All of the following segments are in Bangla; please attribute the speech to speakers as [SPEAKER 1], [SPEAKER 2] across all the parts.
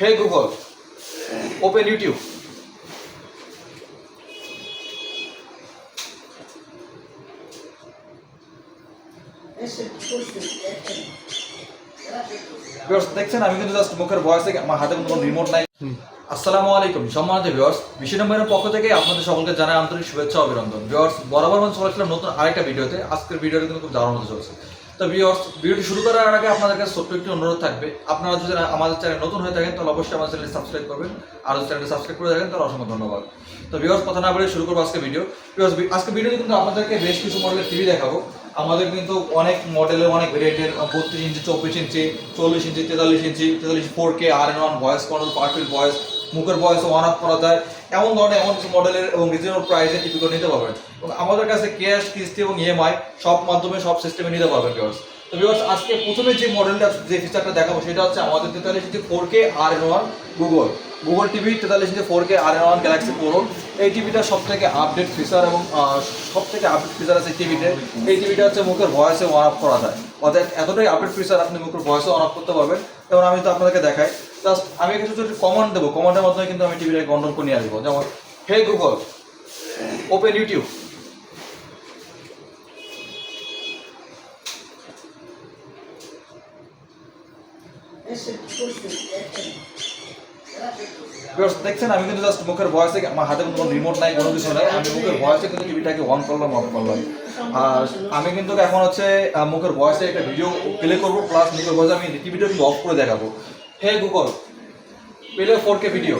[SPEAKER 1] Hey Google, open YouTube. দেখছেন আমি কিন্তু জাস্ট মুখের ভয়েস আমার হাতে কোনো রিমোট নাই। আসসালামু আলাইকুম সম্মানিত ভিউয়ার্স বিশ্ব নম্বরের পক্ষ থেকে আপনাদের সকলকে জানাই আন্তরিক শুভেচ্ছা অভিনন্দন। ভিউয়ার্স বরাবর মন চলেছিলাম নতুন আরেকটা ভিডিওতে। আজকের ভিডিওটা কিন্তু খুব দারুণ হতে চলছে। তো ভিউয়ার্স ভিডিওটি শুরু করার আগে আপনাদের কাছে ছোট্ট একটি অনুরোধ থাকবে। আপনারা যদি আমাদের চ্যানেল নতুন হয়ে থাকেন, তাহলে অবশ্যই আমাদের চ্যানেল সাবস্ক্রাইব করবেন। আর যদি চ্যানেলটি সাবস্ক্রাইব করে থাকেন, তাহলে অসংখ্য ধন্যবাদ। তো ভিউয়ার্স কথা না বলে শুরু করব আজকে ভিডিও ভিউয়ার্স আজকে ভিডিওতে কিন্তু আপনাদেরকে বেশ কিছু মডেলের টিভি দেখাবো। আমাদের কিন্তু অনেক মডেলের অনেক ভেরিয়েন্টের বত্রিশ ইঞ্চি, চব্বিশ ইঞ্চি, চল্লিশ ইঞ্চি, তেতাল্লিশ ইঞ্চি, তেতাল্লিশ four K R N one voice control পারফিল voice মুখের ভয়েস ওয়ান আপ করা যায় এমন ধরনের এমন কিছু মডেলের এবং রিজনেবল প্রাইসে টিভিগুলো নিতে পারবেন। এবং আমাদের কাছে ক্যাশ কিস্তি এবং ইএমআই সব মাধ্যমে, সব সিস্টেমে নিতে পারবেন ভিউয়ার্স তো ভিউয়ার্স আজকে প্রথমে যে মডেলটা যে ফিচারটা দেখাবো, সেটা হচ্ছে আমাদের তেতাল্লিশ inch four K R N one Google Google TV তেতাল্লিশ inch four K R N one Galaxy Pro এই টিভিটা সব থেকে আপডেট ফিচার এবং সব থেকে আপডেট ফিচার আছে টিভিতে এই টিভিটা হচ্ছে মুখের ভয়েসে ওয়ান আপ করা যায় অর্থাৎ এতটাই আপডেট ফিচার আপনি মুখের ভয়েসে অন আপ করতে পারবেন। এবং আমি তো আপনাদেরকে দেখাই জাস্ট আমি কিছু কমান্ড দেবো কমান্ডের মাধ্যমে কিন্তু আমি টিভিটাকে কন্ট্রোল করে নিয়ে আসব। যেমন হে গুগল ওপেন ইউটিউব দেখছেন, আমি কিন্তু জাস্ট মুখের থেকে, আমার হাতে কোনো রিমোট নাই, কোনো কিছু নাই, আমি মুখের ভয়েসে কিন্তু টিভিটাকে অন করলাম অফ করলাম। আর আমি কিন্তু এখন হচ্ছে মুখের ভয়েসে একটা ভিডিও প্লে করব প্লাস মুখের ভয়েসে আমি টিভিটা অফ করে দেখাবো। Hey Google play four K video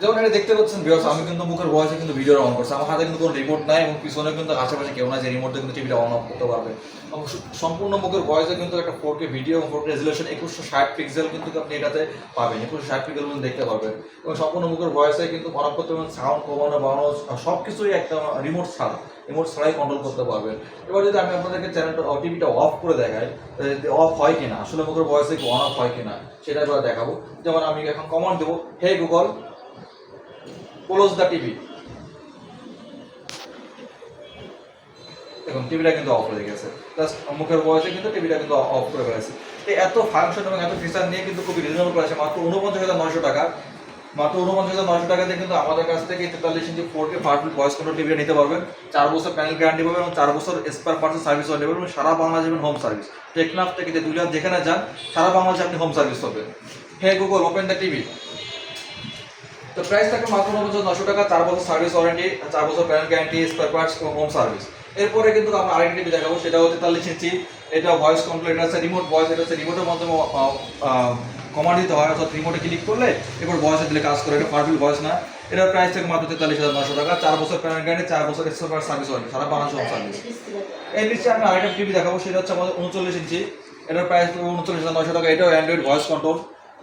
[SPEAKER 1] যেমন এটা দেখতে পাচ্ছেন ভিউয়ার্স আমি কিন্তু মুখের ভয়েসে কিন্তু ভিডিও অন করছি। আমার হাতে কিন্তু কোনো রিমোট নাই এবং পিছনে কিন্তু আশেপাশে কেউ নাই যে রিমোট কিন্তু টিভিটা অন অফ করতে পারবে। এবং সম্পূর্ণ মুখের ভয়েসে কিন্তু একটা ফোর কে ভিডিও এবং ফোর কে রেজুলেশন একুশশো ষাট পিক্সেল কিন্তু আপনি এটাতে পাবেন। একুশশো ষাট পিক্সেল কিন্তু দেখতে পারবেন। এবং সম্পূর্ণ মুখের ভয়েসে কিন্তু করতে পারবেন সাউন্ড কমানো, বাড়ানো সব কিছুই একটা রিমোট ছাড়া রিমোট ছাড়াই কন্ট্রোল করতে পারবেন। এবার যদি আমি আপনাদেরকে চ্যানেলটা টিভিটা অফ করে দেখাই অফ হয় কিনা, আসলে মুখের ভয়েসে অন অফ হয় কিনা, সেটা এবার দেখাবো। যেমন আমি এখন কমান্ড দেবো hey Google close the TV দেখুন টিভিটা কিন্তু অফ হয়ে গেছে। জাস্ট মুখের বয়সে কিন্তু টিভিটা কিন্তু অফ করে ফেলেছে। এই এত ফাংশন এবং এত ফিচার নিয়ে কিন্তু খুবই রিজনেবল প্রাইসে মাত্র উনপঞ্চাশ হাজার নয়শো টাকা। মাত্র উনপঞ্চাশ হাজার নয়শো টাকাতে কিন্তু আমাদের কাছ থেকে তেতাল্লিশ ইঞ্চি ফোর কে ফার্টফুল ভয়েস কন্ট্রোল টিভি নিতে পারবেন। চার বছর প্যানেল গ্যারান্টি পাবেন এবং চার বছর স্পার পার্সেল সার্ভিস নেবেন এবং সারা বাংলা যাবেন হোম সার্ভিস টেকনাফ থেকে যে দুলিয়ার যেখানে যান, সারা বাংলাদেশে আপনি হোম সার্ভিস পাবেন। Hey Google open the TV তো প্রাইস থাকে মাত্র নব্বই নশো টাকা, চার বছর সার্ভিস ওয়ারেন্টি চার বছর প্যানেল গ্যারান্টি স্পেয়ার পার্টস এবং হোম সার্ভিস এরপরে কিন্তু আমরা আরেকটি টিভি দেখাবো, সেটা হচ্ছে তেতাল্লিশ ইঞ্চি এটা ভয়েস কন্ট্রোল এটা হচ্ছে রিমোট ভয়েস এটা হচ্ছে রিমোটের মাধ্যমে কমান্ড দিতে হয়, অর্থাৎ রিমোটে ক্লিক করলে এরপর ভয়েসে দিলে কাজ করে। এটা পারফিল ভয়েস না। এটার প্রাইস থেকে মাত্র তেতাল্লিশ হাজার নশো টাকা, চার বছর প্যানেল গ্যারান্টি চার বছর স্পেয়ার সার্ভিস ওয়ারেন্টি সারা বাংলাদেশ হোম সার্ভিস এই নিচে আমি আরেকটা টিভি দেখাবো, সেটা হচ্ছে আমাদের উনচল্লিশ ইঞ্চি এটার প্রাইস থাকবে উনচল্লিশ হাজার নশো টাকা, এটাও অ্যান্ড্রয়েড ভয়েস কন্ট্রোল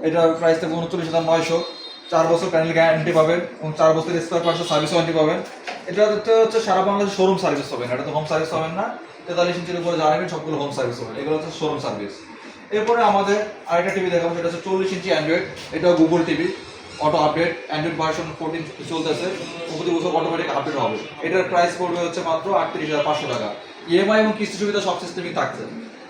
[SPEAKER 1] এটার প্রাইস থাকবে উনচল্লিশ হাজার নয়শো। চার বছর প্যানেল গ্যারান্টি পাবেন এবং চার বছর স্কোয়ার পার্সেন্ট সার্ভিস ওয়ারেন্টি পাবেন। এটা হচ্ছে সারা বাংলাদেশ শোরুম সার্ভিস পাবেন এটা তো হোম সার্ভিস পাবেন না। তেতাল্লিশ ইঞ্চির উপরে জানাবেন সবগুলো হোম সার্ভিস পাবেন এগুলো হচ্ছে শোরুম সার্ভিস এরপরে আমাদের আরেকটা টিভি দেখাবো, সেটা হচ্ছে চল্লিশ ইঞ্চি অ্যান্ড্রয়েড এটা Google TV auto update Android version fourteen চলতেছে। প্রতি বছর অটোমেটিক আপডেট হবে। এটার প্রাইস পড়বে হচ্ছে মাত্র আটত্রিশ হাজার পাঁচশো টাকা। ইএমআই এবং কিস্তি সুবিধা সব সিস্টেমই থাকছে।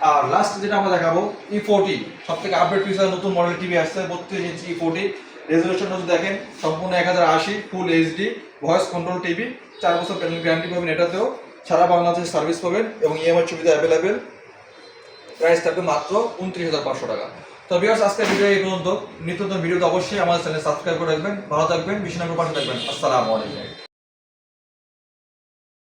[SPEAKER 1] আর লাস্ট যেটা আমরা দেখাবো ই ফোরটি সব থেকে আপডেট ফিচার নতুন মডেল টিভি আসছে, বত্রিশ ইঞ্চি ই ফোরটি রেজলিউশন যদি দেখেন, সম্পূর্ণ এক হাজার আশি full HD voice control TV চার বছর প্যানেল গ্যারান্টি পাবেন এটাতেও। সারা বাংলাদেশের সার্ভিস পাবেন এবং ইএমআই সুবিধা অ্যাভেলেবেল প্রাইস থাকবে মাত্র উনত্রিশ হাজার পাঁচশো টাকা। তো বিয়ার্স আজকের ভিডিও এই পর্যন্ত। নিত্যতম ভিডিওতে অবশ্যই আমাদের চ্যানেল সাবস্ক্রাইব করে রাখবেন। ভালো থাকবেন বিশ্বনগর পাশে থাকবেন। আসসালামু আলাইকুম।